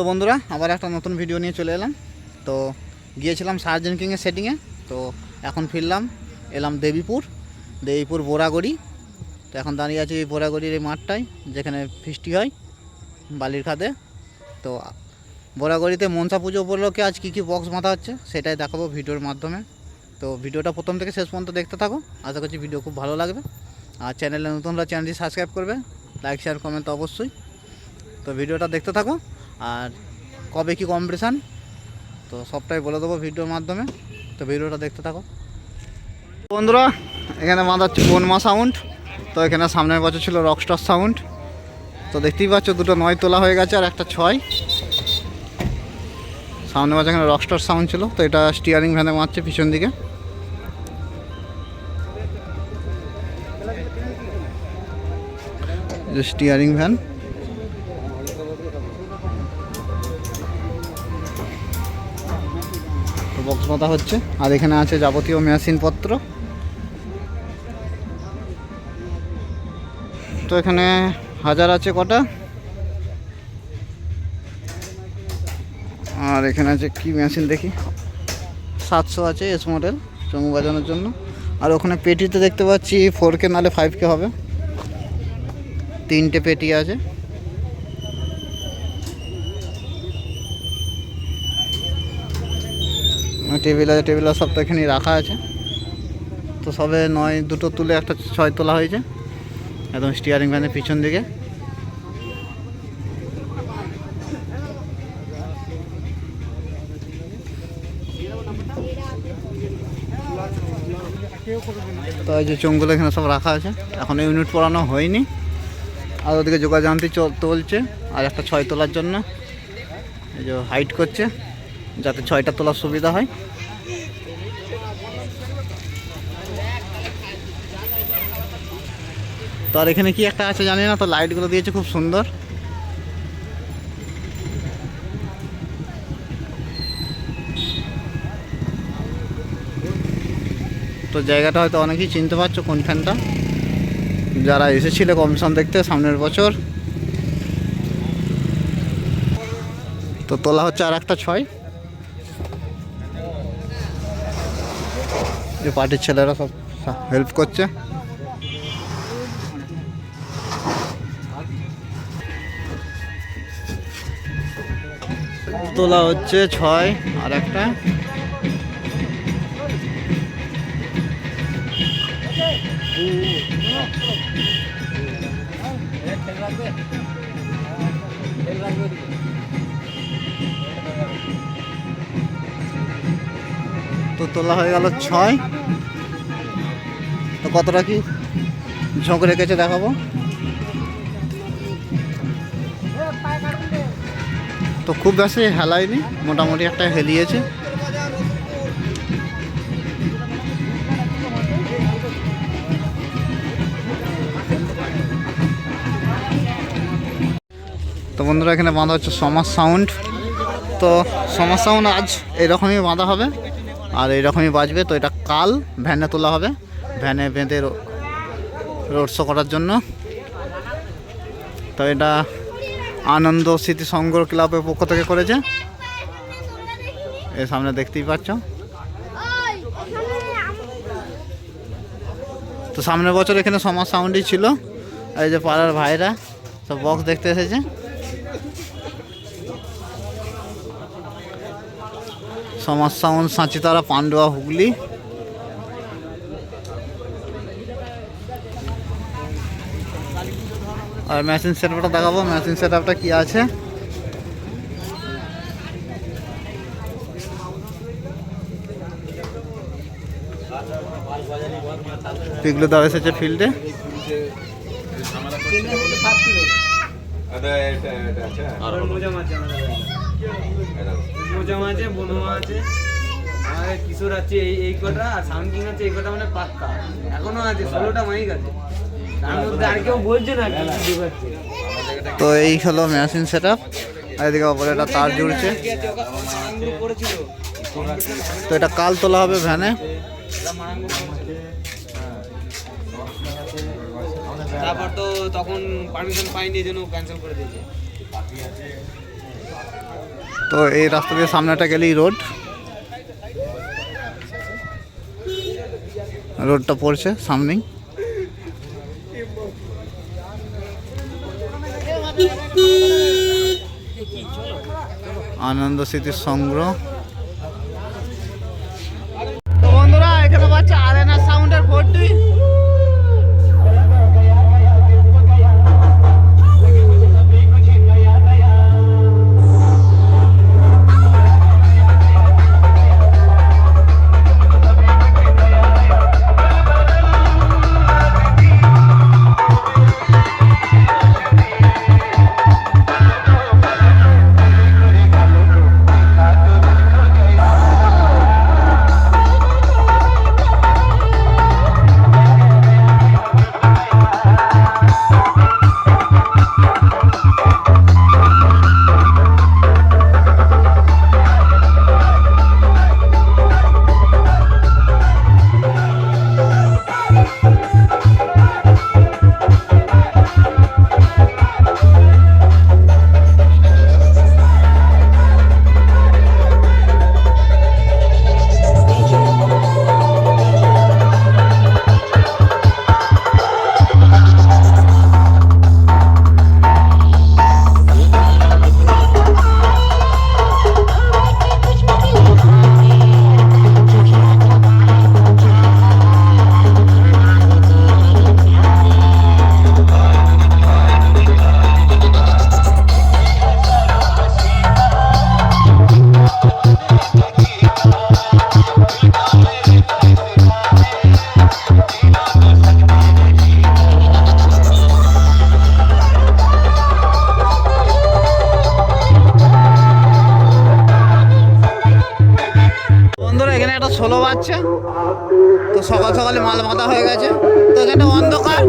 তো বন্ধুরা, আবার একটা নতুন ভিডিও নিয়ে চলে এলাম। তো গিয়েছিলাম সার্জেন কিংয়ের সেটিংয়ে তো এখন ফিরলাম, এলাম দেবীপুর দেবীপুর বোরাগড়ি তো এখন দাঁড়িয়ে আছি এই বোরাগড়ির এই মাঠটায়, যেখানে ফিস্টি হয় বালির খাদে। তো বোরাগড়িতে মনসা পুজো উপলক্ষে আজ কী কী বক্স মাথা হচ্ছে, সেটাই দেখাবো ভিডিওর মাধ্যমে। তো ভিডিওটা প্রথম থেকে শেষ পর্যন্ত দেখতে থাকো, আশা করছি ভিডিও খুব ভালো লাগবে। আর চ্যানেলে নতুনরা চ্যানেলটি সাবস্ক্রাইব করবে লাইক শেয়ার কমেন্ট অবশ্যই। তো ভিডিওটা দেখতে থাকো। আর কবে কি কম্পিটিশান তো সবটাই বলে দেবো ভিডিওর মাধ্যমে। তো ভিডিওটা দেখতে থাকো। বন্ধুরা, এখানে বাঁধা হচ্ছে বনমা সাউন্ড তো এখানে সামনের বছর ছিল রকস্টার সাউন্ড তো দেখতেই পাচ্ছ, দুটো নয় তোলা হয়ে গেছে আর একটা ছয়। সামনে বছর এখানে রকস্টার সাউন্ড ছিল, তো এটা স্টিয়ারিং ভ্যানে মারছে পিছন দিকে। স্টিয়ারিং ভ্যান বক্স বাঁধা হচ্ছে। আর এখানে আছে যাবতীয় মেশিনপত্র। তো এখানে হাজার আছে কটা? আর এখানে আছে কি মেশিন দেখি? সাতশো আছে এস মডেল চমু বাজানোর জন্য। আর ওখানে পেটিতে দেখতে পাচ্ছি ফোর কে নালে ফাইভ কে হবে। তিনটে পেটি আছে। টেবিল আছে, টেবিল সব তো এখানেই রাখা আছে। তো সবে নয়, দুটো তুলে একটা ছয় তোলা হয়েছে। একদম স্টিয়ারিং ভ্যানের পিছন দিকে। তো এই যে চোঙগুলো এখানে সব রাখা আছে। এখন ইউনিট পড়ানো হয়নি। আর ওদিকে যোগাযান্ত্রী চল- চলছে। আর একটা ছয় তোলার জন্য। এই যে হাইট করছে। যাতে ছয়টা তোলার সুবিধা হয়। তো আর এখানে কি একটা আছে জানি না, তো লাইটগুলো দিয়েছে খুব সুন্দর। তো জায়গাটা হয়তো অনেকেই চিনতে পারছ কোনখানটা যারা এসেছিলে কমিশন দেখতে সামনের বছর। তো তোলা হচ্ছে আর একটা ছয়। যে পার্টির ছেলেরা সব হেল্প করছে? তোলা হচ্ছে ছয় আর একটা। তো তোলা হয়ে গেল ছয়। তো কতটা কি ঝোঁক রেখেছে দেখাবো? তো খুব বেশি হেলায়নি, মোটামুটি একটা হেলিয়েছে। তো বন্ধুরা, এখানে বাঁধা হচ্ছে সমাজ সাউন্ড। তো সমাজ সাউন্ড আজ এরকমই বাঁধা হবে। আর এইরকমই বাজবে। তো এটা কাল ভ্যানে তোলা হবে। ভ্যানে বেঁধে রোড শো করার জন্য। তো এটা আনন্দ স্মৃতি সংগ্রহ ক্লাবের পক্ষ থেকে করেছে। এর সামনে দেখতেই পাচ্ছ। তো সামনের বছর এখানে সমাজ সাউন্ডই ছিল। এই যে পাড়ার ভাইরা, সব বক্স দেখতে এসেছে। সমাজ সাউন্ড সাঁচিতারা পান্ডুয়া হুগলি। আর মেশিন সেটআপটা দেখাবো। মেশিন সেটআপটা কি আছে? পিগলু দাও এসেছে ফিল্ডে মোজা মাছ মোজা মাছে বনুমা আছে। আমাদের কিশোর আছে এই এই কটা আর সামকিং আছে এই কটা মানে পাক্কা। এখনও আছে ষোলোটা মাইক আছে। তার মধ্যে আর কেউ বলছে না তো এই হলো মেশিন সেটআপ আর এদিকে ওপরে একটা তার জুড়ছে। তো এটা কাল তোলা হবে ভ্যানে তারপর তো তখন পারমিশন পাইনি এই জন্য ক্যান্সেল করে দিয়েছে। তো এই রাস্তা দিয়ে সামনেটা গেলেই রোড। রোডটা পড়ছে সামনেই। আনন্দ স্মৃতির সংগ্রহ। বন্ধুরা, এখানে পাচ্ছে আরেনা সাউন্ডের ফোরটি বাচ্চা তো সকাল সকালে মাল মাথা হয়ে গেছে। তো এখানে অন্ধকার।